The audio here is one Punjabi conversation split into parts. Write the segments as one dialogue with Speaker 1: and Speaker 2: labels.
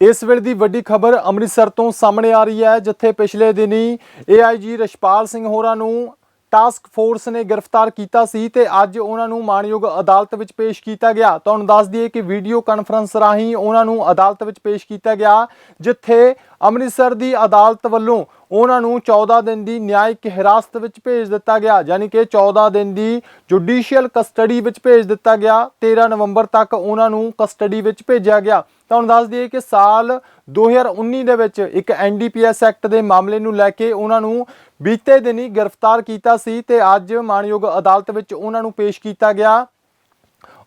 Speaker 1: ਇਸ ਵੇਲੇ ਦੀ ਵੱਡੀ ਖਬਰ ਅੰਮ੍ਰਿਤਸਰ ਤੋਂ ਸਾਹਮਣੇ ਆ ਰਹੀ ਹੈ, ਜਿੱਥੇ ਪਿਛਲੇ ਦਿਨੀ ਏਆਈਜੀ ਰਸ਼ਪਾਲ ਸਿੰਘ ਹੋਰਾਂ ਨੂੰ ਟਾਸਕ ਫੋਰਸ ਨੇ ਗ੍ਰਿਫਤਾਰ ਕੀਤਾ ਸੀ ਤੇ ਅੱਜ ਉਹਨਾਂ ਨੂੰ ਮਾਣਯੋਗ ਅਦਾਲਤ ਵਿੱਚ ਪੇਸ਼ ਕੀਤਾ ਗਿਆ। ਤੁਹਾਨੂੰ ਦੱਸ ਦਈਏ ਕਿ ਵੀਡੀਓ ਕਾਨਫਰੰਸ ਰਾਹੀਂ ਉਹਨਾਂ ਨੂੰ ਅਦਾਲਤ ਵਿੱਚ ਪੇਸ਼ ਕੀਤਾ ਗਿਆ, ਜਿੱਥੇ ਅੰਮ੍ਰਿਤਸਰ ਦੀ ਅਦਾਲਤ ਵੱਲੋਂ ਉਹਨਾਂ ਨੂੰ 14 ਦਿਨ ਦੀ ਨਿਆਇਕ ਹਿਰਾਸਤ ਵਿੱਚ ਭੇਜ ਦਿੱਤਾ ਗਿਆ, ਯਾਨੀ ਕਿ 14 ਦਿਨ ਦੀ ਜੁਡੀਸ਼ੀਅਲ ਕਸਟਡੀ ਵਿੱਚ ਭੇਜ ਦਿੱਤਾ ਗਿਆ 13 ਨਵੰਬਰ ਤੱਕ ਉਹਨਾਂ ਨੂੰ ਕਸਟਡੀ ਵਿੱਚ ਭੇਜਿਆ ਗਿਆ। ਤੁਹਾਨੂੰ ਦੱਸ ਦਈਏ ਕਿ ਸਾਲ 2019 ਦੇ ਵਿੱਚ ਇੱਕ ਐਨਡੀਪੀਐਸ ਐਕਟ ਦੇ ਮਾਮਲੇ ਨੂੰ ਲੈ ਕੇ ਉਹਨਾਂ ਨੂੰ ਬੀਤੇ ਦਿਨੀ ਗ੍ਰਿਫਤਾਰ ਕੀਤਾ ਸੀ ਤੇ ਅੱਜ ਮਾਣਯੋਗ ਅਦਾਲਤ ਵਿੱਚ ਉਹਨਾਂ ਨੂੰ ਪੇਸ਼ ਕੀਤਾ ਗਿਆ।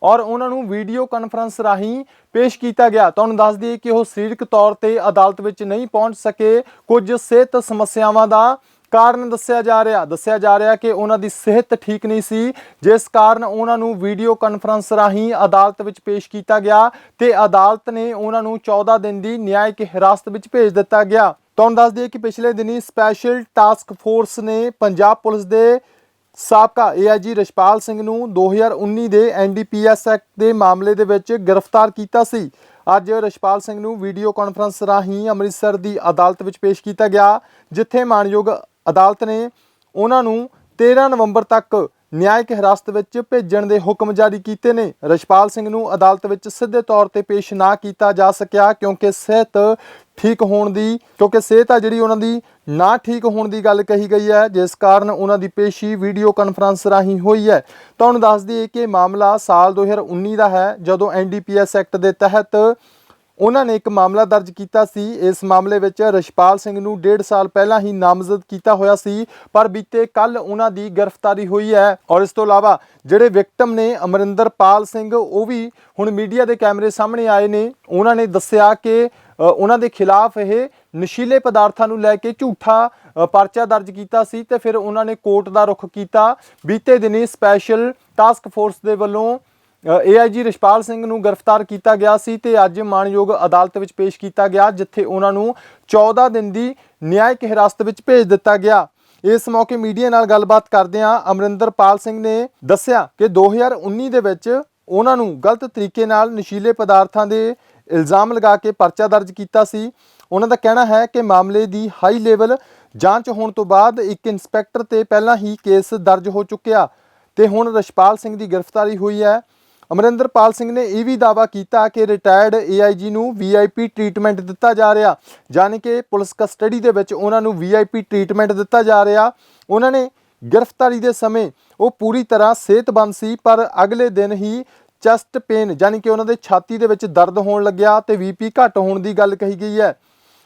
Speaker 1: ਔਰ ਉਹਨਾਂ ਨੂੰ ਵੀਡੀਓ ਕਾਨਫਰੰਸ ਰਾਹੀਂ ਪੇਸ਼ ਕੀਤਾ ਗਿਆ। ਤੁਹਾਨੂੰ ਦੱਸ ਦਈਏ ਕਿ ਉਹ ਸਰੀਰਕ ਤੌਰ ਤੇ ਅਦਾਲਤ ਵਿੱਚ ਨਹੀਂ ਪਹੁੰਚ ਸਕੇ। ਕੁਝ ਸਿਹਤ ਸਮੱਸਿਆਵਾਂ ਦਾ ਕਾਰਨ ਦੱਸਿਆ ਜਾ ਰਿਹਾ। ਦੱਸਿਆ ਜਾ ਰਿਹਾ ਕਿ ਉਹਨਾਂ ਦੀ ਸਿਹਤ ਠੀਕ ਨਹੀਂ ਸੀ। ਜਿਸ ਕਾਰਨ ਉਹਨਾਂ ਨੂੰ ਵੀਡੀਓ ਕਾਨਫਰੰਸ ਰਾਹੀਂ ਅਦਾਲਤ ਵਿੱਚ ਪੇਸ਼ ਕੀਤਾ ਗਿਆ ਤੇ ਅਦਾਲਤ ਨੇ ਉਹਨਾਂ ਨੂੰ 14 ਦਿਨ ਦੀ ਨਿਆਇਕ ਹਿਰਾਸਤ ਵਿੱਚ ਭੇਜ ਦਿੱਤਾ ਗਿਆ। ਤੁਹਾਨੂੰ ਦੱਸ ਦਈਏ ਕਿ ਪਿਛਲੇ ਦਿਨੀ ਸਪੈਸ਼ਲ ਟਾਸਕ ਫੋਰਸ ਨੇ ਪੰਜਾਬ ਪੁਲਿਸ ਦੇ ਸਾਬਕਾ ਏਆਈਜੀ ਰਸ਼ਪਾਲ ਸਿੰਘ ਨੂੰ 2019 ਦੇ ਐਨਡੀਪੀਐਸ ਐਕਟ ਦੇ ਮਾਮਲੇ ਦੇ ਵਿੱਚ ਗ੍ਰਿਫਤਾਰ ਕੀਤਾ ਸੀ। ਅੱਜ ਰਸ਼ਪਾਲ ਸਿੰਘ ਨੂੰ ਵੀਡੀਓ ਕਾਨਫਰੰਸ ਰਾਹੀਂ ਅੰਮ੍ਰਿਤਸਰ ਦੀ ਅਦਾਲਤ ਵਿੱਚ ਪੇਸ਼ ਕੀਤਾ ਗਿਆ, ਜਿੱਥੇ ਮਾਣਯੋਗ ਅਦਾਲਤ ਨੇ ਉਹਨਾਂ ਨੂੰ 13 ਨਵੰਬਰ ਤੱਕ ਨਿਆਇਕ ਹਿਰਾਸਤ ਵਿੱਚ ਭੇਜਣ ਦੇ ਹੁਕਮ ਜਾਰੀ ਕੀਤੇ ਨੇ। ਰਸ਼ਪਾਲ ਸਿੰਘ ਨੂੰ ਅਦਾਲਤ ਵਿੱਚ ਸਿੱਧੇ ਤੌਰ ਤੇ ਪੇਸ਼ ਨਾ ਕੀਤਾ ਜਾ ਸਕਿਆ ਕਿਉਂਕਿ ਸਿਹਤ ਠੀਕ ਹੋਣ ਦੀ, ਕਿਉਂਕਿ ਸਿਹਤ ਆ ਜਿਹੜੀ ਉਹਨਾਂ ਦੀ ਨਾ ਠੀਕ ਹੋਣ ਦੀ ਗੱਲ ਕਹੀ ਗਈ ਹੈ, ਜਿਸ ਕਾਰਨ ਉਹਨਾਂ ਦੀ ਪੇਸ਼ੀ ਵੀਡੀਓ ਕਾਨਫਰੰਸ ਰਾਹੀਂ ਹੋਈ ਹੈ। ਤੁਹਾਨੂੰ ਦੱਸ ਦਈਏ ਕਿ ਮਾਮਲਾ ਸਾਲ 2019 ਦਾ ਹੈ, ਜਦੋਂ ਐਨਡੀਪੀਐਸ ਐਕਟ ਦੇ ਤਹਿਤ ਉਹਨਾਂ ਨੇ ਇੱਕ ਮਾਮਲਾ ਦਰਜ ਕੀਤਾ ਸੀ। ਇਸ ਮਾਮਲੇ ਵਿੱਚ ਰਸ਼ਪਾਲ ਸਿੰਘ ਨੂੰ 1.5 ਸਾਲ ਪਹਿਲਾਂ ਹੀ ਨਾਮਜ਼ਦ ਕੀਤਾ ਹੋਇਆ ਸੀ, ਪਰ ਬੀਤੇ ਕੱਲ ਉਹਨਾਂ ਦੀ ਗ੍ਰਿਫਤਾਰੀ ਹੋਈ ਹੈ। ਔਰ ਇਸ ਤੋਂ ਇਲਾਵਾ ਜਿਹੜੇ ਵਿਕਟਮ ਨੇ ਅਮਰਿੰਦਰਪਾਲ ਸਿੰਘ, ਉਹ ਵੀ ਹੁਣ ਮੀਡੀਆ ਦੇ ਕੈਮਰੇ ਸਾਹਮਣੇ ਆਏ ਨੇ। ਉਹਨਾਂ ਨੇ ਦੱਸਿਆ ਕਿ ਉਹਨਾਂ ਦੇ ਖਿਲਾਫ ਇਹ ਨਸ਼ੀਲੇ ਪਦਾਰਥਾਂ ਨੂੰ ਲੈ ਕੇ ਝੂਠਾ ਪਰਚਾ ਦਰਜ ਕੀਤਾ ਸੀ ਤੇ ਫਿਰ ਉਹਨਾਂ ਨੇ ਕੋਰਟ ਦਾ ਰੁਖ ਕੀਤਾ। ਬੀਤੇ ਦਿਨੀ ਸਪੈਸ਼ਲ ਟਾਸਕ ਫੋਰਸ ਦੇ ਵੱਲੋਂ ਏਆਈਜੀ ਰਿਸ਼ਪਾਲ ਸਿੰਘ ਨੂੰ ਗ੍ਰਿਫਤਾਰ ਕੀਤਾ ਗਿਆ ਸੀ ਤੇ ਅੱਜ ਮਾਣਯੋਗ ਅਦਾਲਤ ਵਿੱਚ ਪੇਸ਼ ਕੀਤਾ ਗਿਆ, ਜਿੱਥੇ ਉਹਨਾਂ ਨੂੰ 14 ਦਿਨ ਦੀ ਨਿਆਇਕ ਹਿਰਾਸਤ ਵਿੱਚ ਭੇਜ ਦਿੱਤਾ ਗਿਆ। ਇਸ ਮੌਕੇ ਮੀਡੀਆ ਨਾਲ ਗੱਲਬਾਤ ਕਰਦਿਆਂ ਅਮਰਿੰਦਰਪਾਲ ਸਿੰਘ ਨੇ ਦੱਸਿਆ ਕਿ 2019 ਦੇ ਵਿੱਚ ਉਹਨਾਂ ਨੂੰ ਗਲਤ ਤਰੀਕੇ ਨਾਲ ਨਸ਼ੀਲੇ ਪਦਾਰਥਾਂ ਦੇ ਇਲਜ਼ਾਮ ਲਗਾ ਕੇ ਪਰਚਾ ਦਰਜ ਕੀਤਾ ਸੀ। ਉਹਨਾਂ ਦਾ ਕਹਿਣਾ ਹੈ ਕਿ ਮਾਮਲੇ ਦੀ ਹਾਈ ਲੈਵਲ ਜਾਂਚ ਹੋਣ ਤੋਂ ਬਾਅਦ ਇੱਕ ਇੰਸਪੈਕਟਰ ਤੇ ਪਹਿਲਾਂ ਹੀ ਕੇਸ ਦਰਜ ਹੋ ਚੁੱਕਿਆ ਤੇ ਹੁਣ ਰਸ਼ਪਾਲ ਸਿੰਘ ਦੀ ਗ੍ਰਿਫਤਾਰੀ ਹੋਈ ਹੈ। ਅਮਰਿੰਦਰਪਾਲ ਸਿੰਘ ਨੇ ਇਹ ਵੀ ਦਾਅਵਾ ਕੀਤਾ ਕਿ ਰਿਟਾਇਰਡ ਏਆਈਜੀ ਨੂੰ ਵੀਆਈਪੀ ਟ੍ਰੀਟਮੈਂਟ ਦਿੱਤਾ ਜਾ ਰਿਹਾ। ਯਾਨੀ ਕਿ ਪੁਲਿਸ ਕਸਟਡੀ ਦੇ ਵਿੱਚ ਉਹਨਾਂ ਨੂੰ ਵੀਆਈਪੀ ਟ੍ਰੀਟਮੈਂਟ ਦਿੱਤਾ ਜਾ ਰਿਹਾ। ਉਹਨਾਂ ਨੇ ਗ੍ਰਿਫਤਾਰੀ ਦੇ ਸਮੇਂ ਉਹ ਪੂਰੀ ਤਰ੍ਹਾਂ ਸਿਹਤਮੰਦ ਸੀ, ਪਰ ਅਗਲੇ ਦਿਨ ਹੀ ਚੈਸਟ ਪੇਨ ਯਾਨੀ ਕਿ ਉਹਨਾਂ ਦੇ ਛਾਤੀ ਦੇ ਵਿੱਚ ਦਰਦ ਹੋਣ ਲੱਗਿਆ ਤੇ ਵੀਪੀ ਘੱਟ ਹੋਣ ਦੀ ਗੱਲ ਕਹੀ ਗਈ ਹੈ।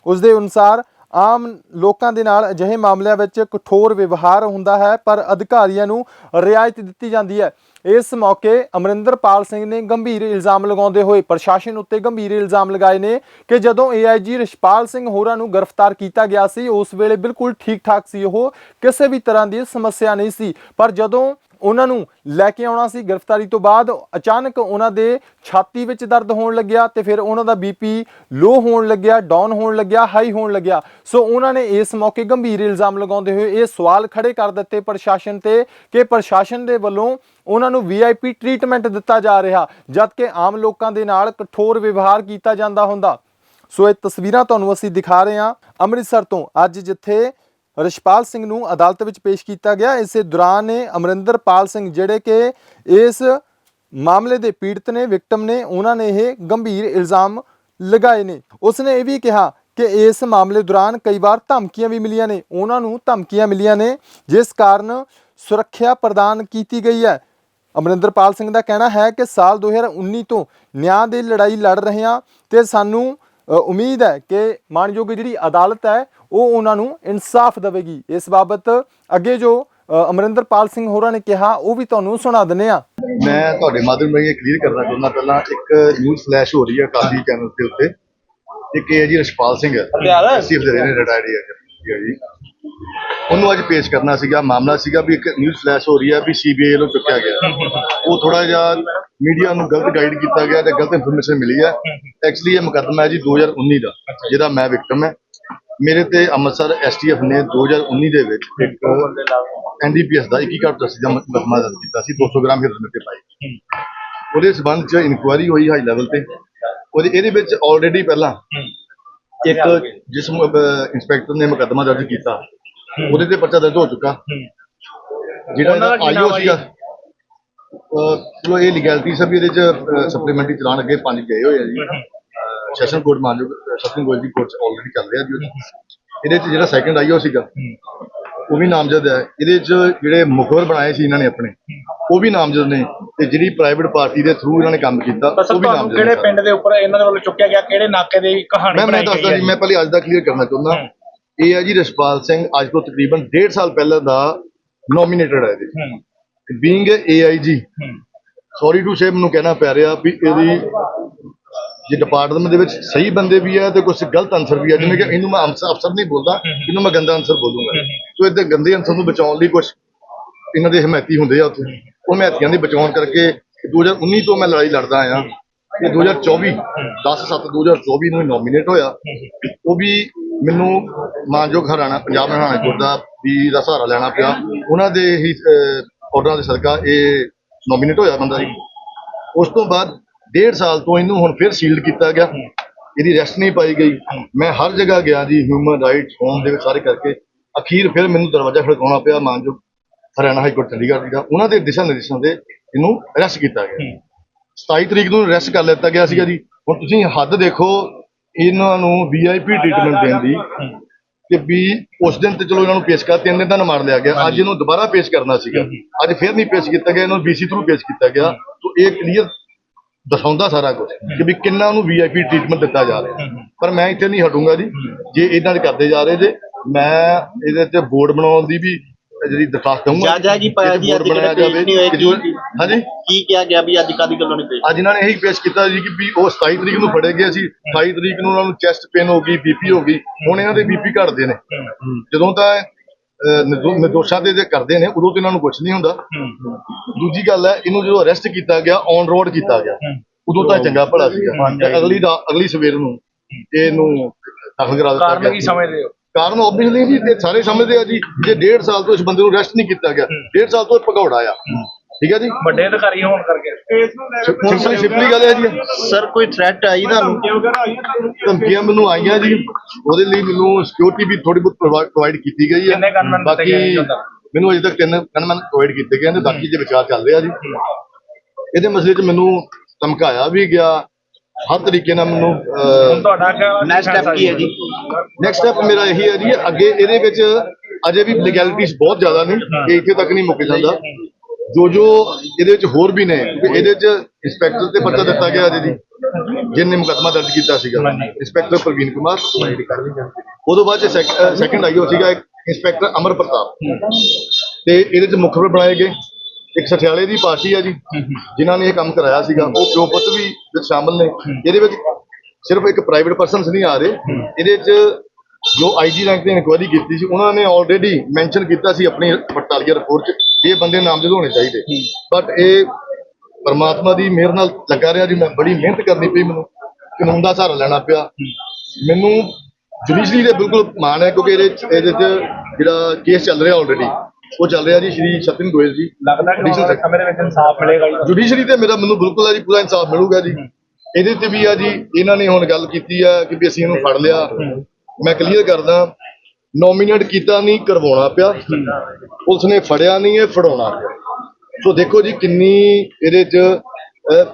Speaker 1: ਉਸ ਦੇ ਅਨੁਸਾਰ ਆਮ ਲੋਕਾਂ ਦੇ ਨਾਲ ਅਜਿਹੇ ਮਾਮਲਿਆਂ ਵਿੱਚ ਕਠੋਰ ਵਿਵਹਾਰ ਹੁੰਦਾ ਹੈ, ਪਰ ਅਧਿਕਾਰੀਆਂ ਨੂੰ ਰਿਆਇਤ ਦਿੱਤੀ ਜਾਂਦੀ ਹੈ। ਇਸ ਮੌਕੇ ਅਮਰਿੰਦਰਪਾਲ ਸਿੰਘ ਨੇ ਗੰਭੀਰ ਇਲਜ਼ਾਮ ਲਗਾਉਂਦੇ ਹੋਏ ਪ੍ਰਸ਼ਾਸਨ ਉੱਤੇ ਗੰਭੀਰ ਇਲਜ਼ਾਮ ਲਗਾਏ ਨੇ ਕਿ ਜਦੋਂ ਏਆਈਜੀ ਰਿਸ਼ਪਾਲ ਸਿੰਘ ਹੋਰਾਂ ਨੂੰ ਗ੍ਰਿਫਤਾਰ ਕੀਤਾ ਗਿਆ ਸੀ, ਉਸ ਵੇਲੇ ਬਿਲਕੁਲ ਠੀਕ ਠਾਕ ਸੀ। ਉਹ ਕਿਸੇ ਵੀ ਤਰ੍ਹਾਂ ਦੀ ਸਮੱਸਿਆ ਨਹੀਂ ਸੀ, ਪਰ ਜਦੋਂ ਉਹਨਾਂ ਨੂੰ ਲੈ ਕੇ ਆਉਣਾ ਸੀ ਗ੍ਰਿਫਤਾਰੀ ਤੋਂ ਬਾਅਦ। ਅਚਾਨਕ ਉਹਨਾਂ ਦੇ ਛਾਤੀ ਵਿੱਚ ਦਰਦ ਹੋਣ ਲੱਗਿਆ ਤੇ ਫਿਰ ਉਹਨਾਂ ਦਾ ਬੀਪੀ ਲੋ ਹੋਣ ਲੱਗਿਆ, ਡਾਊਨ ਹੋਣ ਲੱਗਿਆ, ਹਾਈ ਹੋਣ ਲੱਗਿਆ। ਸੋ ਉਹਨਾਂ ਨੇ ਇਸ ਮੌਕੇ ਗੰਭੀਰ ਇਲਜ਼ਾਮ ਲਗਾਉਂਦੇ ਹੋਏ ਇਹ ਸਵਾਲ ਖੜੇ ਕਰ ਦਿੱਤੇ ਪ੍ਰਸ਼ਾਸਨ ਤੇ ਕਿ ਪ੍ਰਸ਼ਾਸਨ ਦੇ ਵੱਲੋਂ ਉਹਨਾਂ ਨੂੰ ਵੀਆਈਪੀ ਟ੍ਰੀਟਮੈਂਟ ਦਿੱਤਾ ਜਾ ਰਿਹਾ, ਜਦਕਿ ਆਮ ਲੋਕਾਂ ਦੇ ਨਾਲ ਕਠੋਰ ਵਿਵਹਾਰ ਕੀਤਾ ਜਾਂਦਾ ਹੁੰਦਾ। ਸੋ ਇਹ ਤਸਵੀਰਾਂ ਤੁਹਾਨੂੰ ਅਸੀਂ ਦਿਖਾ ਰਹੇ ਹਾਂ ਅੰਮ੍ਰਿਤਸਰ ਤੋਂ। ਅੱਜ ਜਿੱਥੇ ਰਿਸ਼ਪਾਲ ਸਿੰਘ ਨੂੰ ਅਦਾਲਤ ਵਿੱਚ ਪੇਸ਼ ਕੀਤਾ ਗਿਆ। ਇਸੇ ਦੌਰਾਨ ਅਮਰਿੰਦਰਪਾਲ ਸਿੰਘ ਜਿਹੜੇ ਕਿ ਇਸ ਮਾਮਲੇ ਦੇ ਪੀੜਤ ਨੇ, ਵਿਕਟਮ ਨੇ, ਉਹਨਾਂ ਨੇ ਇਹ ਗੰਭੀਰ ਇਲਜ਼ਾਮ ਲਗਾਏ ਨੇ। ਉਸਨੇ ਇਹ ਵੀ ਕਿਹਾ ਕਿ ਇਸ ਮਾਮਲੇ ਦੌਰਾਨ ਕਈ ਵਾਰ ਧਮਕੀਆਂ ਵੀ ਮਿਲੀਆਂ ਨੇ। ਉਹਨਾਂ ਨੂੰ ਧਮਕੀਆਂ ਮਿਲੀਆਂ ਨੇ, ਜਿਸ ਕਾਰਨ ਸੁਰੱਖਿਆ ਪ੍ਰਦਾਨ ਕੀਤੀ ਗਈ ਹੈ। ਅਮਰਿੰਦਰਪਾਲ ਸਿੰਘ ਦਾ ਕਹਿਣਾ ਹੈ ਕਿ ਸਾਲ 2019 ਤੋਂ ਨਿਆਂ ਦੀ ਲੜਾਈ ਲੜ ਰਹੇ ਹਾਂ ਤੇ ਸਾਨੂੰ ਉਮੀਦ ਹੈ ਕਿ ਮਾਨਯੋਗ ਜਿਹੜੀ ਅਦਾਲਤ ਹੈ ਉਹ ਉਹਨਾਂ ਨੂੰ ਇਨਸਾਫ ਦੇਵੇਗੀ। ਇਸ ਬਾਬਤ ਅੱਗੇ ਜੋ ਅ, ਅਮਰਿੰਦਰਪਾਲ ਸਿੰਘ ਹੋਰਾਂ ਨੇ ਕਿਹਾ ਉਹ ਵੀ ਤੁਹਾਨੂੰ ਸੁਣਾ ਦਿੰਨੇ ਆ
Speaker 2: ਮੈਂ ਤੁਹਾਡੇ ਮਾਧਿਅਮ ਰਾਹੀਂ ਇਹ ਕਲੀਅਰ ਕਰਨਾ ਚਾਹੁੰਦਾ ਪਹਿਲਾਂ ਇੱਕ ਨਿਊਜ਼ ਫਲੈਸ਼ ਹੋ ਰਹੀ ਹੈ ਕਾਫੀ ਚੈਨਲ ਦੇ ਉੱਤੇ। ਇੱਕ ਇਹ ਹੈ ਜੀ ਰਸ਼ਪਾਲ ਸਿੰਘ ਐਸਸੀਐਫ ਦੇ ਰਹੇ ਨੇ ਰਿਟਾਇਰਡ ਹੈ ਜੀ। ਉਹਨੂੰ ਅੱਜ ਪੇਸ਼ ਕਰਨਾ ਸੀਗਾ ਮਾਮਲਾ ਸੀਗਾ ਵੀ ਇੱਕ ਨਿਊਜ਼ ਫਲੈਸ਼ ਹੋ ਰਹੀ ਹੈ ਵੀ ਸੀਬੀਆਈ ਵੱਲੋਂ ਚੁੱਕਿਆ ਗਿਆ। ਉਹ ਥੋੜਾ ਜਿਹਾ ਮੀਡੀਆ ਨੂੰ ਗਲਤ ਗਾਈਡ ਕੀਤਾ ਗਿਆ ਤੇ ਗਲਤ ਇਨਫੋਰਮੇਸ਼ਨ ਮਿਲੀ ਹੈ। ਐਕਚੁਅਲੀ ਇਹ ਮੁਕੱਦਮਾ ਹੈ ਜੀ 2019 ਦਾ ਜਿਹਦਾ ਮੈਂ ਵਿਕਟਮ ਹੈ। ਮੇਰੇ ਤੇ ਅੰਮ੍ਰਿਤਸਰ ਐਸਟੀਐਫ ਨੇ 2019 ਦੇ ਵਿੱਚ ਇੱਕ ਐਨਡੀਪੀਐਸ ਦਾ 21 ਘੱਟ ਦਾ ਮੁਕੱਦਮਾ ਦਰਜ ਕੀਤਾ ਸੀ 200 ਗ੍ਰਾਮ ਹੀਰੋਇਨ ਤੇ ਪਾਈ ਉਹਦੇ ਸਬੰਧ ਚ ਇਨਕੁਆਇਰੀ ਹੋਈ ਹਾਈ ਲੈਵਲ ਤੇ। ਉਹਦੇ ਇਹਦੇ ਵਿੱਚ ਆਲਰੇਡੀ ਪਹਿਲਾਂ ਇੱਕ ਜਿਸ ਇੰਸਪੈਕਟਰ ਨੇ ਮੁਕੱਦਮਾ ਦਰਜ ਕੀਤਾ। ਉਹਦੇ ਤੇ ਪਰਚਾ ਦਰਜ ਹੋ ਚੁੱਕਾ। ਜਿਹੜਾ ਇਹਦਾ ਆਈਓ ਸੀਗਾ ਚਲੋ ਇਹ ਲੀਗੈਲਿਟੀ ਸਭ ਇਹਦੇ ਚ ਸਪਲੀਮੈਂਟਰੀ ਚਲਾਨ ਅੱਗੇ ਪੰਜ ਗਏ ਹੋਏ ਆ ਜੀ। ਸੈਸ਼ਨ ਕੋਰਟ ਮਾਨਯੋਗ ਸੈਸ਼ਨ ਕੋਰਟ ਦੀ ਕੋਰਟ ਆਲਰੇਡੀ ਚੱਲ ਰਿਹਾ ਜੀ। ਇਹਦੇ ਚ ਜਿਹੜਾ ਸੈਕੰਡ ਆਈਓ ਸੀਗਾ। ਉਹ ਵੀ ਨਾਮਜ਼ਦ ਹੈ। ਇਹਦੇ ਚ ਜਿਹੜੇ ਮੁਖਬਰ ਬਣਾਏ ਸੀ ਇਹਨਾਂ ਨੇ ਆਪਣੇ ਉਹ ਵੀ ਨਾਮਜ਼ਦ ਨੇ। ਤੇ ਜਿਹੜੀ ਪ੍ਰਾਈਵੇਟ ਪਾਰਟੀ ਦੇ ਥਰੂ ਇਹਨਾਂ ਨੇ ਕੰਮ ਕੀਤਾ ਉਹ ਵੀ ਨਾਮਜ਼ਦ
Speaker 3: ਕਿਹੜੇ ਪਿੰਡ ਦੇ ਉੱਪਰ ਇਹਨਾਂ ਦੇ ਵੱਲੋਂ ਚੁੱਕਿਆ ਗਿਆ ਕਿਹੜੇ ਨਾਕੇ ਦੀ ਕਹਾਣੀ
Speaker 2: ਮੈਂ ਮੈਂ
Speaker 3: ਬਣਾਈ
Speaker 2: ਦੱਸਦਾ
Speaker 3: ਗਈ
Speaker 2: ਜੀ
Speaker 3: ਹੈ?
Speaker 2: ਮੈਂ ਪਹਿਲੇ ਅੱਜ ਦਾ ਕਲੀਅਰ ਕਰਨਾ ਚਾਹੁੰਦਾ। ਇਹ ਹੈ ਜੀ ਰਸ਼ਪਾਲ ਸਿੰਘ ਅੱਜ ਤੋਂ ਤਕਰੀਬਨ 1.5 ਸਾਲ ਪਹਿਲਾਂ ਦਾ ਨੋਮੀਨੇਟਡ ਹੈ ਇਹਦੇ being AIG sorry to say ਮੈਨੂੰ ਕਹਿਣਾ ਪੈ ਰਿਹਾ ਵੀ ਇਹਦੀ ਜੇ ਡਿਪਾਰਟਮੈਂਟ ਦੇ ਵਿੱਚ ਸਹੀ ਬੰਦੇ ਵੀ ਆ ਤੇ ਕੁਝ ਗਲਤ ਆਨਸਰ ਵੀ ਆ ਜਿਵੇਂ ਕਿ ਇਹਨੂੰ ਮੈਂ ਅਫਸਰ ਅਫਸਰ ਨਹੀਂ ਬੋਲਦਾ ਇਹਨੂੰ ਮੈਂ ਗੰਦਾ ਆਨਸਰ ਬੋਲੂੰਗਾ। ਸੋ ਇਹਦੇ ਗੰਦੇ ਆਨਸਰ ਨੂੰ ਬਚਾਉਣ ਲਈ ਕੁਝ ਇਹਨਾਂ ਦੇ ਹਮਾਇਤੀ ਹੁੰਦੇ ਆ ਉੱਥੇ। ਉਹ ਹਮਾਇਤੀਆਂ ਦੀ ਬਚਾਉਣ ਕਰਕੇ 2019 ਤੋਂ ਮੈਂ ਲੜਾਈ ਲੜਦਾ ਆਇਆ। ਤੇ 2024 10 7 2024 ਨੂੰ ਨੋਮੀਨੇਟ ਹੋਇਆ। ਉਹ ਵੀ ਮੈਨੂੰ ਮਾਨਯੋਗ ਹਰਿਆਣਾ ਪੰਜਾਬ ਹਰਿਆਣਾ ਕੋਰਟ ਦਾ ਵੀ ਦਾ ਸਹਾਰਾ ਲੈਣਾ ਪਿਆ। ਉਹਨਾਂ ਦੇ ਹੀ ਆਰਡਰਾਂ ਦੇ ਸਦਕਾ ਇਹ ਨੋਮੀਨੇਟ ਹੋਇਆ ਬੰਦਾ ਜੀ। ਉਸ ਤੋਂ ਬਾਅਦ ਡੇਢ ਸਾਲ ਤੋਂ ਇਹਨੂੰ ਹੁਣ ਫਿਰ ਸੀਲਡ ਕੀਤਾ ਗਿਆ। ਇਹਦੀ ਰੈਸਟ ਨਹੀਂ ਪਾਈ ਗਈ। ਮੈਂ ਹਰ ਜਗ੍ਹਾ ਗਿਆ ਜੀ ਹਿਊਮਨ ਰਾਈਟਸ ਹੋਮ ਦੇ ਵਿੱਚ ਸਾਰੇ ਕਰਕੇ। ਅਖੀਰ ਫਿਰ ਮੈਨੂੰ ਦਰਵਾਜ਼ਾ ਖੜਕਾਉਣਾ ਪਿਆ ਮਾਨਯੋਗ ਹਰਿਆਣਾ ਹਾਈ ਕੋਰਟ ਚੰਡੀਗੜ੍ਹ ਦਾ। ਉਹਨਾਂ ਦੇ ਦਿਸ਼ਾ ਨਿਰਦੇਸ਼ਾਂ ਦੇ ਇਹਨੂੰ ਅਰੈਸਟ ਕੀਤਾ ਗਿਆ। 27 ਤਰੀਕ ਨੂੰ ਅਰੈਸਟ ਕਰ ਲਿੱਤਾ ਗਿਆ ਸੀਗਾ ਜੀ। ਹੁਣ ਤੁਸੀਂ ਹੱਦ ਦੇਖੋ ਇਹਨਾਂ ਨੂੰ ਵੀਆਈਪੀ ਟ੍ਰੀਟਮੈਂਟ ਦੇਣ ਦੀ। ਕਿ ਵੀ ਉਸ ਦਿਨ ਤੇ ਚਲੋ ਇਹਨਾਂ ਨੂੰ ਪੇਸ਼ ਕਰ ਤਿੰਨ ਦਿਨ ਦਾ ਮਾਰ ਲਿਆ ਗਿਆ। ਅੱਜ ਇਹਨੂੰ ਦੁਬਾਰਾ ਪੇਸ਼ ਕਰਨਾ ਸੀਗਾ। ਅੱਜ ਫਿਰ ਨਹੀਂ ਪੇਸ਼ ਕੀਤਾ ਗਿਆ ਇਹਨੂੰ ਬੀਸੀ ਥਰੂ ਪੇਸ਼ ਕੀਤਾ ਗਿਆ। ਤਾਂ ਇਹ ਕਲੀਅਰ ਦਰਸਾਉਂਦਾ ਸਾਰਾ ਕੁਝ ਕਿ ਵੀ ਕਿੰਨਾ ਨੂੰ ਵੀਆਈਪੀ ਟ੍ਰੀਟਮੈਂਟ ਦਿੱਤਾ ਜਾ ਰਿਹਾ। ਪਰ ਮੈਂ ਇੱਥੇ ਨਹੀਂ ਹਟੂੰਗਾ ਜੀ। ਜੇ ਇਦਾਂ ਦੇ ਕਰਦੇ ਜਾ ਰਹੇ ਜੇ ਮੈਂ ਇਹਦੇ ਤੇ ਬੋਰਡ ਬਣਾਉਣ ਦੀ ਵੀ ਜਿਹੜੀ ਦਰਖਾਸਤ ਦਊਂਗਾ।
Speaker 4: ਜੱਜ ਜੀ ਪਾਇਆ ਜੀ, ਅੱਜ
Speaker 2: ਬਣਾਇਆ
Speaker 4: ਕਿਹੜਾ ਪੇਸ਼ ਨਹੀਂ
Speaker 2: ਹਾਂਜੀ।
Speaker 4: ਕੀ ਕਿਹਾ ਗਿਆ ਵੀ ਅੱਜ ਕਾਦੀ ਗੱਲੋਂ ਨਹੀਂ ਪੇਸ਼?
Speaker 2: ਅੱਜ ਇਹਨਾਂ ਨੇ ਇਹੀ ਪੇਸ਼ ਕੀਤਾ ਜੀ ਕਿ ਵੀ ਉਹ 27 ਤਰੀਕ ਨੂੰ ਫੜੇ ਗਏ ਸੀ। 28 ਤਰੀਕ ਨੂੰ ਉਹਨਾਂ ਨੂੰ ਚੈਸਟ ਪੇਨ ਹੋ ਗਈ ਬੀਪੀ ਹੋ ਗਈ। ਹੁਣ ਇਹਨਾਂ ਦੇ ਬੀਪੀ ਘਟਦੇ ਨੇ। ਜਦੋਂ ਤਾਂ ਨਿਰਦੋਸ਼ਾਂ ਦੇ ਜੇ ਕਰਦੇ ਨੇ ਉਦੋਂ ਤੇ ਇਹਨਾਂ ਨੂੰ ਕੁਝ ਨਹੀਂ ਹੁੰਦਾ। ਦੂਜੀ ਗੱਲ ਹੈ ਇਹਨੂੰ ਜਦੋਂ ਅਰੈਸਟ ਕੀਤਾ ਗਿਆ ਔਨ ਰੋਡ ਕੀਤਾ ਗਿਆ। ਉਦੋਂ ਤਾਂ ਚੰਗਾ ਭਲਾ ਸੀਗਾ। ਤੇ ਅਗਲੀ ਦਾ ਅਗਲੀ ਸਵੇਰ ਨੂੰ ਇਹਨੂੰ ਦਾਖਲ ਕਰਾ ਦਿੱਤਾ
Speaker 3: ਕਾਰਨ ਕੀ ਸਮਝਦੇ ਹੋ?
Speaker 2: ਕਾਰਨ ਆਬਵੀਅਸਲੀ ਜੀ ਇਹ ਸਾਰੇ ਸਮਝਦੇ ਆ ਜੀ ਜੇ ਡੇਢ ਸਾਲ ਤੋਂ ਇਸ ਬੰਦੇ ਨੂੰ ਅਰੈਸਟ ਨਹੀਂ ਕੀਤਾ ਗਿਆ ਡੇਢ ਸਾਲ ਤੋਂ ਇਹ ਭਗੌੜਾ ਆ। ਠੀਕ ਹੈ ਜੀ?
Speaker 3: ਵੱਡੇ ਅਧਿਕਾਰੀ ਹੋਣ ਕਰਕੇ।
Speaker 2: ਸਿੰਪਲੀ ਸਿੰਪਲੀ ਗੱਲ ਹੈ ਜੀ।
Speaker 4: ਸਰ ਕੋਈ ਥ੍ਰੈਟ ਆਈ ਤੁਹਾਨੂੰ?
Speaker 2: ਧਮਕੀਆਂ ਮੈਨੂੰ ਆਈਆਂ ਜੀ। ਉਹਦੇ ਲਈ ਮੈਨੂੰ ਸਿਕਿਉਰਿਟੀ ਵੀ ਥੋੜੀ ਬਹੁਤ ਪ੍ਰੋਵਾਈਡ ਕੀਤੀ ਗਈ ਹੈ। ਬਾਕੀ? ਮੈਨੂੰ ਅਜੇ ਤੱਕ ਤਿੰਨ ਗਨਮੈਨ ਪ੍ਰੋਵਾਈਡ ਕੀਤੇ ਗਏ ਨੇ। ਬਾਕੀ ਦੇ ਵਿਚਾਰ ਚੱਲ ਰਿਹਾ ਜੀ। ਇਹਦੇ ਮਸਲੇ 'ਚ ਮੈਨੂੰ ਧਮਕਾਇਆ ਵੀ ਗਿਆ। ਹਰ ਤਰੀਕੇ ਨਾਲ ਮੈਨੂੰ
Speaker 3: ਤੁਹਾਡਾ
Speaker 4: ਨੈਕਸਟ ਸਟੈਪ ਕੀ ਹੈ ਜੀ?
Speaker 2: ਨੈਕਸਟ ਸਟੈਪ ਮੇਰਾ ਇਹੀ ਹੈ ਜੀ। ਅੱਗੇ ਇਹਦੇ ਵਿੱਚ ਅਜੇ ਵੀ ਲੀਗੈਲਿਟੀਜ਼ ਬਹੁਤ ਜ਼ਿਆਦਾ ਨੇ। ਇਹ ਇੱਥੇ ਤੱਕ ਨਹੀਂ ਮੁੱਕ ਜਾਂਦਾ। ਜੋ ਜੋ ਇਹਦੇ ਵਿੱਚ ਹੋਰ ਵੀ ਨੇ ਕਿਉਂਕਿ ਇਹਦੇ ਵਿੱਚ ਇੰਸਪੈਕਟਰ ਤੇ ਪਰਚਾ ਦਿੱਤਾ ਗਿਆ ਅਜੇ ਦੀ ਜਿਹਨੇ ਮੁਕੱਦਮਾ ਦਰਜ ਕੀਤਾ ਸੀਗਾ। ਇੰਸਪੈਕਟਰ ਪ੍ਰਵੀਨ ਕੁਮਾਰ ਉਦੋਂ ਬਾਅਦ ਸੈਕੰਡ ਆਈਓ ਸੀਗਾ ਇੰਸਪੈਕਟਰ ਅਮਰ ਪ੍ਰਤਾਪ। ਤੇ ਇਹਦੇ ਚ ਮੁਖਬਰ ਬਣਾਏ ਗਏ। ਇੱਕ ਸਠਿਆਲੇ ਦੀ ਪਾਰਟੀ ਆ ਜੀ, ਜਿਨ੍ਹਾਂ ਨੇ ਇਹ ਕੰਮ ਕਰਾਇਆ ਸੀਗਾ। ਉਹ ਪਿਓ ਪੁੱਤ ਵੀ ਵਿੱਚ ਸ਼ਾਮਲ ਨੇ। ਇਹਦੇ ਵਿੱਚ ਸਿਰਫ ਇੱਕ ਪ੍ਰਾਈਵੇਟ ਪਰਸਨਸ ਨਹੀਂ ਆ ਰਹੇ। ਇਹਦੇ ਚ ਜੋ ਆਈਜੀ ਰੈਂਕ ਤੇ ਇਨਕੁਆਇਰੀ ਕੀਤੀ ਸੀ ਉਹਨਾਂ ਨੇ ਆਲਰੇਡੀ ਮੈਂਸ਼ਨ ਕੀਤਾ ਸੀ ਆਪਣੀ ਪੜਤਾਲੀਆ ਰਿਪੋਰਟ 'ਚ ਇਹ ਬੰਦੇ ਨਾਮਜ਼ਦ ਹੋਣੇ ਚਾਹੀਦੇ। ਬਟ ਇਹ ਪਰਮਾਤਮਾ ਦੀ ਮਿਹਰ ਨਾਲ ਲੱਗਾ ਰਿਹਾ ਜੀ ਮੈਂ ਬੜੀ ਮਿਹਨਤ ਕਰਨੀ ਪਈ ਮੈਨੂੰ ਕਾਨੂੰਨ ਦਾ ਸਹਾਰਾ ਲੈਣਾ ਪਿਆ। ਮੈਨੂੰ ਜੁਡੀਸ਼ਰੀ ਦੇ ਬਿਲਕੁਲ ਮਾਣ ਹੈ ਕਿਉਂਕਿ ਇਹਦੇ 'ਚ- ਇਹਦੇ 'ਚ ਜਿਹੜਾ ਕੇਸ ਚੱਲ ਰਿਹਾ ਆਲਰੇਡੀ ਉਹ ਚੱਲ ਰਿਹਾ ਜੀ ਸ਼੍ਰੀ ਸਤਿਨ ਗੋਇਲ ਜੀ।
Speaker 3: ਲੱਗਦਾ ਕਿ ਸਮੇਂ ਦੇ ਵਿੱਚ ਇਨਸਾਫ ਮਿਲੇਗਾ ਜੀ
Speaker 2: ਜੁਡੀਸ਼ਰੀ ਤੇ ਮੇਰਾ ਮੈਨੂੰ ਬਿਲਕੁਲ ਹੈ ਜੀ ਪੂਰਾ ਇਨਸਾਫ ਮਿਲੂਗਾ ਜੀ। ਇਹਦੇ ਤੇ ਵੀ ਆ ਜੀ ਇਹਨਾਂ ਨੇ ਹੁਣ ਗੱਲ ਕੀਤੀ ਆ ਕਿ ਵੀ ਅਸੀਂ ਇਹਨੂੰ ਫੜ ਲਿਆ। ਮੈਂ ਕਲੀਅਰ ਕਰਦਾ ਨੋਮੀਨੇਟ ਕੀਤਾ ਨਹੀਂ ਕਰਵਾਉਣਾ ਪਿਆ। ਪੁਲਿਸ ਨੇ ਫੜਿਆ ਨਹੀਂ ਇਹ ਫੜਾਉਣਾ ਪਿਆ। ਸੋ ਦੇਖੋ ਜੀ ਕਿੰਨੀ ਇਹਦੇ ਚ ਅਹ,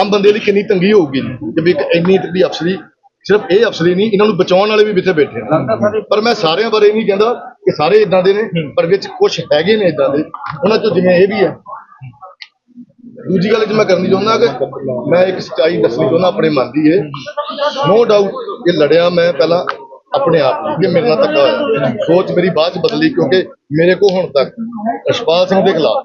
Speaker 2: ਆਮ ਬੰਦੇ ਦੀ ਕਿੰਨੀ ਤੰਗੀ ਹੋਊਗੀ ਕਿ ਵੀ ਇੱਕ ਇੰਨੀ ਤਕੜੀ ਅਫਸਰੀ ਸਿਰਫ ਇਹ ਅਫਸਰੀ ਨਹੀਂ ਇਹਨਾਂ ਨੂੰ ਬਚਾਉਣ ਵਾਲੇ ਵੀ ਇੱਥੇ ਬੈਠੇ ਨੇ। ਪਰ ਮੈਂ ਸਾਰਿਆਂ ਬਾਰੇ ਨਹੀਂ ਕਹਿੰਦਾ ਕਿ ਸਾਰੇ ਇਦਾਂ ਦੇ ਨੇ ਪਰ ਵਿੱਚ ਕੁਝ ਹੈਗੇ ਨੇ ਇਦਾਂ ਦੇ। ਉਹਨਾਂ ਚੋਂ ਜਿਵੇਂ ਇਹ ਵੀ ਹੈ ਦੂਜੀ ਗੱਲ ਜੇ ਮੈਂ ਕਰਨੀ ਚਾਹੁੰਦਾ ਕਿ ਮੈਂ ਇੱਕ ਸੱਚਾਈ ਦੱਸਣੀ ਚਾਹੁੰਦਾ ਆਪਣੇ ਮਨ ਦੀ ਇਹ। ਨੋ ਡਾਊਟ ਇਹ ਲੜਿਆ ਮੈਂ ਪਹਿਲਾਂ ਆਪਣੇ ਆਪ ਲਈ ਕਿ ਮੇਰੇ ਨਾਲ ਧੱਕਾ ਹੋਇਆ। ਸੋਚ ਮੇਰੀ ਬਾਅਦ ਚ ਬਦਲੀ ਕਿਉਂਕਿ ਮੇਰੇ ਕੋ ਹੁਣ ਤੱਕ ਰਸ਼ਪਾਲ ਸਿੰਘ ਦੇ ਖਿਲਾਫ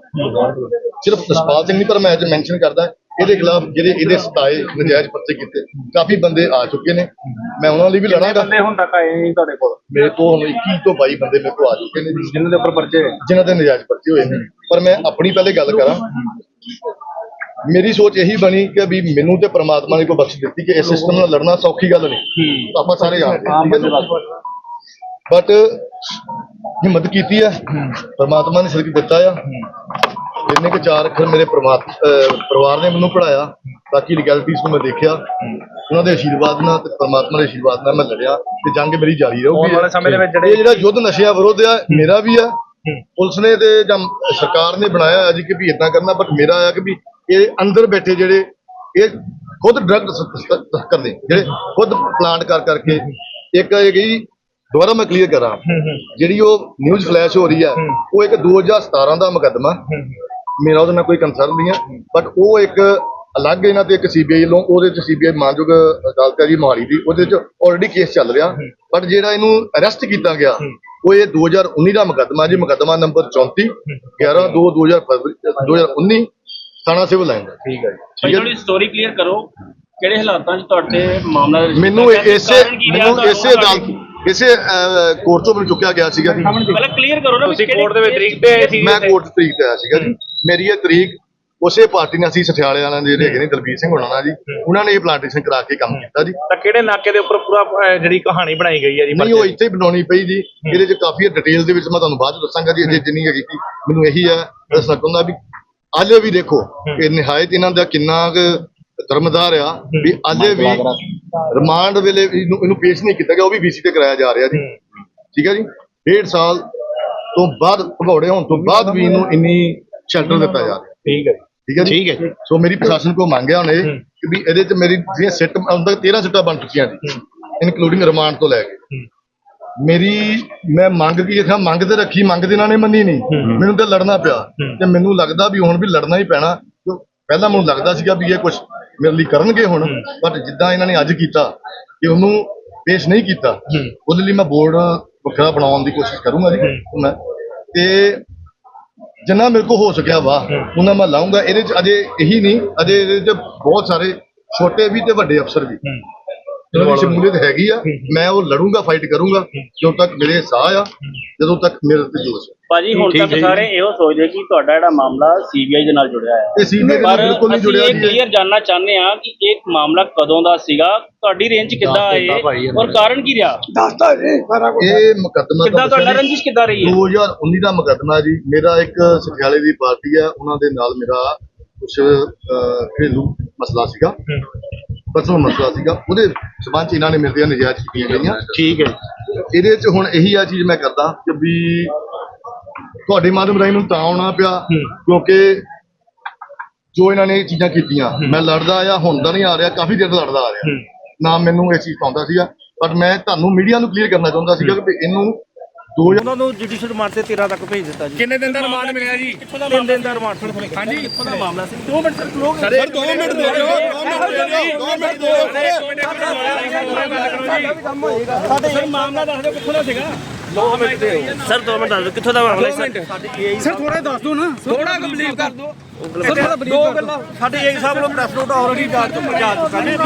Speaker 2: ਸਿਰਫ ਰਸ਼ਪਾਲ ਸਿੰਘ ਨਹੀਂ ਪਰ ਮੈਂ ਅੱਜ ਮੈਂਸ਼ਨ ਕਰਦਾ ਇਹਦੇ ਖਿਲਾਫ ਜਿਹੜੇ ਇਹਦੇ ਸਤਾਏ ਨਜਾਇਜ਼ ਪਰਚੇ ਕੀਤੇ ਕਾਫੀ ਬੰਦੇ ਆ ਚੁੱਕੇ ਨੇ। ਮੈਂ ਉਹਨਾਂ ਲਈ ਵੀ ਲੜਾਂਗਾ।
Speaker 3: ਬੰਦੇ ਹੁਣ ਤੱਕ ਆਏ ਨਹੀਂ ਤੁਹਾਡੇ ਕੋਲ?
Speaker 2: ਮੇਰੇ ਤੋਂ ਹੁਣ 21 ਤੋਂ 22 ਬੰਦੇ ਮੇਰੇ ਕੋਲ ਆ ਚੁੱਕੇ ਨੇ।
Speaker 3: ਜਿਨ੍ਹਾਂ ਦੇ ਉੱਪਰ ਪਰਚੇ
Speaker 2: ਜਿਨ੍ਹਾਂ ਦੇ ਨਜਾਇਜ਼ ਪਰਚੇ ਹੋਏ ਨੇ। ਪਰ ਮੈਂ ਆਪਣੀ ਪਹਿਲੇ ਗੱਲ ਕਰਾਂ ਮੇਰੀ ਸੋਚ ਇਹੀ ਬਣੀ ਕਿ ਵੀ ਮੈਨੂੰ ਤੇ ਪ੍ਰਮਾਤਮਾ ਨੇ ਕੋਈ ਬਖਸ਼ ਦਿੱਤੀ ਕਿ ਇਸ ਸਿਸਟਮ ਨਾਲ ਲੜਨਾ ਸੌਖੀ ਗੱਲ ਨਹੀਂ। ਆਪਾਂ ਸਾਰੇ ਜਾਣਦੇ ਠੀਕ ਹੈ ਬਟ ਹਿੰਮਤ ਕੀਤੀ ਹੈ। ਪ੍ਰਮਾਤਮਾ ਨੇ ਸਿਰਕ ਦਿੱਤਾ ਆ। ਜਿੰਨੇ ਕੁ ਚਾਰ ਅੱਖਰ ਮੇਰੇ ਪਰਿਵਾਰ ਨੇ ਮੈਨੂੰ ਪੜਾਇਆ ਬਾਕੀ ਰਿਐਲਿਟੀਜ਼ ਨੂੰ ਮੈਂ ਦੇਖਿਆ। ਉਹਨਾਂ ਦੇ ਆਸ਼ੀਰਵਾਦ ਨਾਲ ਤੇ ਪਰਮਾਤਮਾ ਦੇ ਆਸ਼ੀਰਵਾਦ ਨਾਲ ਮੈਂ ਲੜਿਆ ਤੇ ਜੰਗ ਮੇਰੀ ਜਾਰੀ ਰਹੂਗੀ।
Speaker 3: ਆਉਣ ਵਾਲੇ ਸਮੇਂ ਦੇ ਵਿੱਚ
Speaker 2: ਇਹ
Speaker 3: ਜਿਹੜੇ
Speaker 2: ਜਿਹੜਾ ਯੁੱਧ ਨਸ਼ਿਆਂ ਵਿਰੁੱਧ ਆ ਮੇਰਾ ਵੀ ਆ। ਪੁਲਿਸ ਨੇ ਤੇ ਜਾਂ ਸਰਕਾਰ ਨੇ ਬਣਾਇਆ ਹੈ ਜੀ ਕਿ ਵੀ ਇਦਾਂ ਕਰਨਾ ਬਟ ਮੇਰਾ ਆ ਕਿ ਵੀ ਇਹ ਅੰਦਰ ਬੈਠੇ ਜਿਹੜੇ ਇਹ ਖੁਦ ਡਰਗ ਕਰਦੇ ਜਿਹੜੇ ਖੁਦ ਪਲਾਂਟ ਕਰ ਕਰਕੇ ਇੱਕ ਇਹ ਗਈ ਦੁਬਾਰਾ ਮੈਂ ਕਲੀਅਰ ਕਰਾਂ। ਜਿਹੜੀ ਉਹ ਨਿਊਜ਼ ਫਲੈਸ਼ ਹੋ ਰਹੀ ਆ ਉਹ ਇੱਕ 2017 ਦਾ ਮੁਕੱਦਮਾ। ਮੇਰਾ ਉਹਦੇ ਨਾਲ ਕੋਈ ਕੰਸਰਨ ਨਹੀਂ ਹੈ ਬਟ ਉਹ ਇੱਕ ਅਲੱਗ ਇਹਨਾਂ ਤੇ ਇੱਕ ਸੀਬੀਆਈ ਵੱਲੋਂ ਉਹਦੇ ਚ ਸੀਬੀਆਈ ਮਾਨਯੋਗ ਅਦਾਲਤ ਹੈ ਜੀ ਮੋਹਾਲੀ ਦੀ ਉਹਦੇ ਚ ਆਲਰੇਡੀ ਕੇਸ ਚੱਲ ਰਿਹਾ। ਬਟ ਜਿਹੜਾ ਇਹਨੂੰ ਅਰੈਸਟ ਕੀਤਾ ਗਿਆ ਉਹ ਇਹ 2019 ਦਾ ਮੁਕੱਦਮਾ ਜੀ ਮੁਕੱਦਮਾ ਨੰਬਰ 34 11 2 2000 ਫਰਵਰੀ 2019 ਥਾਣਾ ਸਿਵਲ ਲਾਈਨ ਦਾ।
Speaker 3: ਠੀਕ ਹੈ
Speaker 2: ਠੀਕ ਹੈ
Speaker 5: ਥੋੜੀ ਸਟੋਰੀ ਕਲੀਅਰ ਕਰੋ ਕਿਹੜੇ ਹਾਲਾਤਾਂ 'ਚ ਤੁਹਾਡੇ ਮਾਮਲਾ
Speaker 2: ਮੈਨੂੰ? ਇਸੇ ਮੈਨੂੰ ਇਸੇ ਅਦਾਲਤ ਇਸੇ ਕੋਰਟ ਤੋਂ ਮੈਨੂੰ ਚੁੱਕਿਆ ਗਿਆ ਸੀਗਾ ਜੀ।
Speaker 5: ਪਹਿਲਾਂ ਕਲੀਅਰ ਕਰੋ ਨਾ
Speaker 3: ਤੁਸੀਂ ਕੋਰਟ ਦੇ ਵਿੱਚ ਤਰੀਕ ਤੇ ਆਏ ਸੀ।
Speaker 2: ਮੈਂ ਕੋਰਟ ਤਰੀਕ ਤੇ ਆਇਆ ਸੀਗਾ ਜੀ। ਮੇਰੀ ਇਹ ਤਰੀਕ ਉਸੇ ਪਾਰਟੀ ਨੇ ਅਸੀਂ ਸਠਿਆਲੇ ਵਾਲਿਆਂ ਦੇ ਜਿਹੜੇ ਹੈਗੇ ਨੇ ਦਲਬੀਰ ਸਿੰਘ ਹੋਣਾ ਨਾਲ ਜੀ ਉਹਨਾਂ ਨੇ ਇਹ ਪਲਾਂਟੇਸ਼ਨ ਕਰਾ ਕੇ ਕੰਮ ਕੀਤਾ ਜੀ।
Speaker 3: ਤਾਂ ਕਿਹੜੇ ਨਾਕੇ ਦੇ ਉੱਪਰ ਪੂਰਾ ਅਹ, ਜਿਹੜੀ ਕਹਾਣੀ ਬਣਾਈ ਗਈ ਹੈ ਜੀ
Speaker 2: ਨਹੀਂ ਉਹ ਇੱਥੇ ਹੀ ਬਣਾਉਣੀ ਪਈ ਜੀ। ਇਹਦੇ ਚ ਕਾਫੀ ਡਿਟੇਲ ਦੇ ਵਿੱਚ ਮੈਂ ਤੁਹਾਨੂੰ ਬਾਅਦ ਚ ਦੱਸਾਂਗਾ ਜੀ ਅਜੇ ਜਿੰਨੀ ਹੈਗੀ ਸੀ। ਮੈਨੂੰ ਇਹੀ ਹੈ ਦੱਸਣਾ ਚਾਹੁੰਦਾ ਵੀ ਅਜੇ ਵੀ ਦੇਖੋ ਕਿ ਨਿਹਾਇਤ ਇਹਨਾਂ ਦਾ ਕਿੰਨਾ ਕੁ ਧਰਮਦਾਰ ਆ ਵੀ ਅਜੇ ਵੀ ਰਿਮਾਂਡ ਵੇਲੇ ਵੀ ਇਹਨੂੰ ਇਹਨੂੰ ਪੇਸ਼ ਨਹੀਂ ਕੀਤਾ ਗਿਆ ਉਹ ਵੀ ਬੀਸੀ ਤੇ ਕਰਾਇਆ ਜਾ ਰਿਹਾ ਜੀ। ਠੀਕ ਹੈ ਜੀ? ਡੇਢ ਸਾਲ ਤੋਂ ਬਾਅਦ ਭਗੌੜੇ ਹੋਣ ਤੋਂ ਬਾਅਦ ਵੀ ਇਹਨੂੰ ਇੰਨੀ ਸ਼ੈਲਟਰ ਦਿੱਤਾ ਜਾ ਰਿਹਾ।
Speaker 3: ਠੀਕ ਹੈ
Speaker 2: ਠੀਕ ਹੈ ਜੀ? ਠੀਕ ਹੈ ਸੋ ਮੇਰੀ ਪ੍ਰਸ਼ਾਸਨ ਕੋ ਮੰਗਿਆ ਹੁਣ ਇਹ ਕਿ ਵੀ ਇਹਦੇ ਚ ਮੇਰੀ ਜਿਹੜੀਆਂ ਸਿੱਟ ਤੱਕ 13 ਸਿੱਟਾਂ ਬਣ ਚੁੱਕੀਆਂ ਜੀ ਇਨਕਲੂਡਿੰਗ ਰਿਮਾਂਡ ਤੋਂ ਲੈ ਕੇ। ਮੇਰੀ ਮੈਂ ਮੰਗ ਕੀ ਰੱਖਾਂ ਮੰਗ ਤੇ ਰੱਖੀ ਮੰਗ ਤੇ ਇਹਨਾਂ ਨੇ ਮੰਨੀ ਨਹੀਂ। ਮੈਨੂੰ ਤੇ ਲੜਨਾ ਪਿਆ ਤੇ ਮੈਨੂੰ ਲੱਗਦਾ ਵੀ ਹੁਣ ਵੀ ਲੜਨਾ ਹੀ ਪੈਣਾ। ਕਿਉਂ ਪਹਿਲਾਂ ਮੈਨੂੰ ਲੱਗਦਾ ਸੀਗਾ ਵੀ ਇਹ ਕੁਝ ਮੇਰੇ ਲਈ ਕਰਨਗੇ ਹੁਣ ਬਟ ਜਿੱਦਾਂ ਇਹਨਾਂ ਨੇ ਅੱਜ ਕੀਤਾ ਕਿ ਉਹਨੂੰ ਪੇਸ਼ ਨਹੀਂ ਕੀਤਾ ਉਹਦੇ ਲਈ ਮੈਂ ਬੋਰਡ ਵੱਖਰਾ ਬਣਾਉਣ ਦੀ ਕੋਸ਼ਿਸ਼ ਕਰੂੰਗਾ ਜੀ। ਮੈਂ ਤੇ ਜਿੰਨਾ ਮੇਰੇ ਕੋ ਹੋ ਸਕਿਆ ਵਾ, ਉਹਨਾਂ ਮੈਂ ਲਾਉਂਗਾ ਇਹਦੇ ਚ ਅਜੇ ਇਹੀ ਨਹੀਂ, ਅਜੇ ਇਹਦੇ ਚ ਬਹੁਤ ਸਾਰੇ, ਛੋਟੇ ਵੀ ਤੇ ਵੱਡੇ ਅਫਸਰ ਵੀ। ਜਿਹਨਾਂ ਦੀ ਸ਼ਮੂਲੀਅਤ ਹੈਗੀ ਆ ਮੈਂ ਉਹ ਲੜੂੰਗਾ ਫਾਈਟ ਕਰੂੰਗਾ ਜਦੋਂ ਤੱਕ ਮੇਰੇ ਸਾਹ ਆ ਜਦੋਂ ਤੱਕ ਮੇਰੇ ਤੇ ਜੋਸ਼ ਆ।
Speaker 5: ਭਾਜੀ ਹੁਣ ਤੱਕ ਸਾਰੇ ਇਹੋ ਸੋਚਦੇ ਕਿ ਤੁਹਾਡਾ ਜਿਹੜਾ ਮਾਮਲਾ ਸੀਬੀਆਈ ਦੇ ਨਾਲ ਜੁੜਿਆ ਹੈ
Speaker 2: ਇਹ ਸੀਨੀਅਰ
Speaker 5: ਪਰ
Speaker 2: ਬਿਲਕੁਲ ਨਹੀਂ
Speaker 5: ਅਸੀਂ
Speaker 2: ਜੁੜਿਆ
Speaker 5: ਇਹ
Speaker 2: ਜੀ।
Speaker 5: ਕਲੀਅਰ ਜਾਨਣਾ ਚਾਹੁੰਦੇ ਆ ਕਿ ਇਹ ਮਾਮਲਾ ਕਦੋਂ ਦਾ ਸੀਗਾ ਤੁਹਾਡੀ ਰੇਂਜ ਕਿੱਦਾਂ ਆਏ? ਔਰ ਕਾਰਨ ਕੀ ਰਿਹਾ?
Speaker 2: ਇਹ ਮੁਕੱਦਮਾ
Speaker 5: ਕਿੱਦਾਂ
Speaker 2: ਤਾਂ
Speaker 5: ਤੁਹਾਡਾ ਰੰਜਿਸ਼ ਕਿੱਦਾਂ ਰਹੀ ਹੈ?
Speaker 2: 2019 ਦਾ ਮੁਕੱਦਮਾ ਜੀ ਮੇਰਾ ਇੱਕ ਸਠਿਆਲੇ ਦੀ ਪਾਰਟੀ ਆ ਉਹਨਾਂ ਦੇ ਨਾਲ ਮੇਰਾ ਕੁਝ ਘਰੇਲੂ ਮਸਲਾ ਸੀਗਾ। ਪਰਸਨਲ ਮਸਲਾ ਸੀਗਾ। ਉਹਦੇ ਸਬੰਧ ਚ ਇਹਨਾਂ ਨੇ ਤੇ ਨਜਾਇਜ਼ ਕੀਤੀਆਂ ਗਈਆਂ। ਠੀਕ ਹੈ। ਇਹਦੇ ਚ ਹੁਣ ਇਹੀ ਆ ਚੀਜ਼ ਮੈਂ ਕਰਦਾ ਕਿ ਵੀ ਤੁਹਾਡੇ ਮਾਧਿਅਮ ਰਾਹੀਂ ਮੈਨੂੰ ਤਾਂ ਆਉਣਾ ਪਿਆ ਕਿਉਂਕਿ ਜੋ ਇਹਨਾਂ ਨੇ ਇਹ ਚੀਜ਼ਾਂ ਕੀਤੀਆਂ ਮੈਂ ਲੜਦਾ ਆ ਹੁਣ ਦਾ ਨਹੀਂ ਆ ਰਿਹਾ ਕਾਫੀ ਦੇਰ ਤੋਂ ਲੜਦਾ ਆ ਰਿਹਾ। ਨਾ ਮੈਨੂੰ ਇਹ ਚੀਜ਼ ਪਾਉਂਦਾ ਸੀਗਾ ਪਰ ਮੈਂ ਤੁਹਾਨੂੰ ਮੀਡੀਆ ਨੂੰ ਕਲੀਅਰ ਕਰਨਾ ਚਾਹੁੰਦਾ ਸੀਗਾ ਕਿ ਇਹਨੂੰ 2000
Speaker 6: ਉਹਨਾਂ ਨੂੰ ਜੁਡੀਸ਼ੀਅਲ ਰਿਮਾਂਡ ਤੇ 13 ਤੱਕ ਭੇਜ ਦਿੱਤਾ ਜੀ।
Speaker 3: ਕਿੰਨੇ ਦਿਨ ਦਾ ਰਿਮਾਂਡ ਮਿਲਿਆ ਜੀ?
Speaker 6: ਤਿੰਨ ਦਿਨ ਦਾ ਰਿਮਾਂਡ ਹਾਂਜੀ। ਕਿੱਥੋਂ ਦਾ ਮਾਮਲਾ ਸੀ? 2 ਮਿੰਟ ਸਰ ਲੋਕ ਸਰ 2 ਮਿੰਟ ਦੇ ਦਿਓ 2 ਮਿੰਟ ਦੇ ਦਿਓ ਸਾਡੇ ਸਰ ਮਾਮਲਾ ਦੱਸ ਦਿਓ ਕਿੱਥੋਂ ਦਾ ਸੀਗਾ? 2 ਮਿੰਟ ਦੇ ਦਿਓ। ਸਰ 2 ਮਿੰਟ ਦੱਸ ਦਿਓ। ਕਿੱਥੋਂ ਦਾ ਮਾਮਲਾ ਸਰ?
Speaker 7: ਸਰ ਥੋੜਾ ਦੱਸ ਦਿਓ ਨਾ। ਥੋੜਾ ਕੰਪਲੀਟ ਕਰ ਦਿਓ।
Speaker 6: ਸਰ ਥੋੜਾ ਦੋ ਗੱਲਾਂ। ਸਾਡੇ ਏਈ ਸਾਹਿਬ ਨੂੰ ਪ੍ਰੈਸ ਨੋਟ ਆਲਰੇਡੀ ਜਾ ਚੁੱਕਾ ਜਾ ਚੁੱਕਾ ਨੇ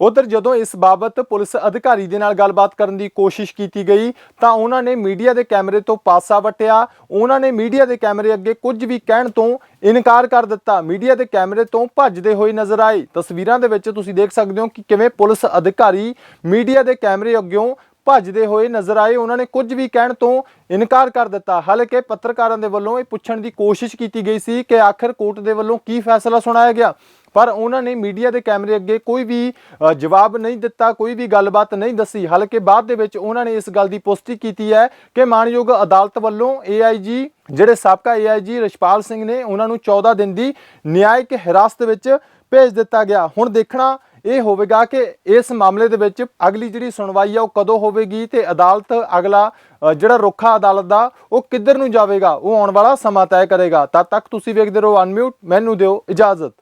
Speaker 1: ਉਧਰ ਜਦੋਂ ਇਸ ਬਾਬਤ ਪੁਲਿਸ ਅਧਿਕਾਰੀ ਦੇ ਨਾਲ ਗੱਲਬਾਤ ਕਰਨ ਦੀ ਕੋਸ਼ਿਸ਼ ਕੀਤੀ ਗਈ ਤਾਂ ਉਹਨਾਂ ਨੇ ਮੀਡੀਆ ਦੇ ਕੈਮਰੇ ਤੋਂ ਪਾਸਾ ਵਟਿਆ। ਉਹਨਾਂ ਨੇ ਮੀਡੀਆ ਦੇ ਕੈਮਰੇ ਅੱਗੇ ਕੁਝ ਵੀ ਕਹਿਣ ਤੋਂ ਇਨਕਾਰ ਕਰ ਦਿੱਤਾ। ਮੀਡੀਆ ਦੇ ਕੈਮਰੇ ਤੋਂ ਭੱਜਦੇ ਹੋਏ ਨਜ਼ਰ ਆਏ। ਤਸਵੀਰਾਂ ਦੇ ਵਿੱਚ ਤੁਸੀਂ ਦੇਖ ਸਕਦੇ ਹੋ ਕਿ ਕਿਵੇਂ ਪੁਲਿਸ ਅਧਿਕਾਰੀ ਮੀਡੀਆ ਦੇ ਕੈਮਰੇ ਅੱਗਿਓਂ ਭੱਜਦੇ ਹੋਏ ਨਜ਼ਰ ਆਏ। ਉਹਨਾਂ ਨੇ ਕੁਝ ਵੀ ਕਹਿਣ ਤੋਂ ਇਨਕਾਰ ਕਰ ਦਿੱਤਾ। ਹਾਲਾਂਕਿ ਪੱਤਰਕਾਰਾਂ ਦੇ ਵੱਲੋਂ ਇਹ ਪੁੱਛਣ ਦੀ ਕੋਸ਼ਿਸ਼ ਕੀਤੀ ਗਈ ਸੀ ਕਿ ਆਖਰ ਕੋਰਟ ਦੇ ਵੱਲੋਂ ਕੀ ਫੈਸਲਾ ਸੁਣਾਇਆ ਗਿਆ। ਪਰ ਉਹਨਾਂ ਨੇ ਮੀਡੀਆ ਦੇ ਕੈਮਰੇ ਅੱਗੇ ਕੋਈ ਵੀ ਜਵਾਬ ਨਹੀਂ ਦਿੱਤਾ, ਕੋਈ ਵੀ ਗੱਲਬਾਤ ਨਹੀਂ ਦੱਸੀ। ਹਾਲਾਂਕਿ ਬਾਅਦ ਦੇ ਵਿੱਚ ਉਹਨਾਂ ਨੇ ਇਸ ਗੱਲ ਦੀ ਪੁਸ਼ਟੀ ਕੀਤੀ ਹੈ ਕਿ ਮਾਨਯੋਗ ਅਦਾਲਤ ਵੱਲੋਂ ਏਆਈਜੀ ਜਿਹੜੇ ਸਾਬਕਾ ਏਆਈਜੀ ਰਸ਼ਪਾਲ ਸਿੰਘ ਨੇ, ਉਹਨਾਂ ਨੂੰ 14 ਦਿਨ ਦੀ ਨਿਆਇਕ ਹਿਰਾਸਤ ਵਿੱਚ ਭੇਜ ਦਿੱਤਾ ਗਿਆ। ਹੁਣ ਦੇਖਣਾ ਇਹ ਹੋਵੇਗਾ ਕਿ ਇਸ ਮਾਮਲੇ ਦੇ ਵਿੱਚ ਅਗਲੀ ਜਿਹੜੀ ਸੁਣਵਾਈ ਆ ਉਹ ਕਦੋਂ ਹੋਵੇਗੀ ਤੇ ਅਦਾਲਤ ਅਗਲਾ ਅ, ਜਿਹੜਾ ਰੁੱਖਾ ਅਦਾਲਤ ਦਾ ਉਹ ਕਿੱਧਰ ਨੂੰ ਜਾਵੇਗਾ? ਉਹ ਆਉਣ ਵਾਲਾ ਸਮਾਂ ਤੈਅ ਕਰੇਗਾ। ਤਦ ਤੱਕ ਤੁਸੀਂ ਵੇਖਦੇ ਰਹੋ ਅਨਮਿਊਟ ਮੈਨੂੰ ਦਿਓ ਇਜਾਜ਼ਤ।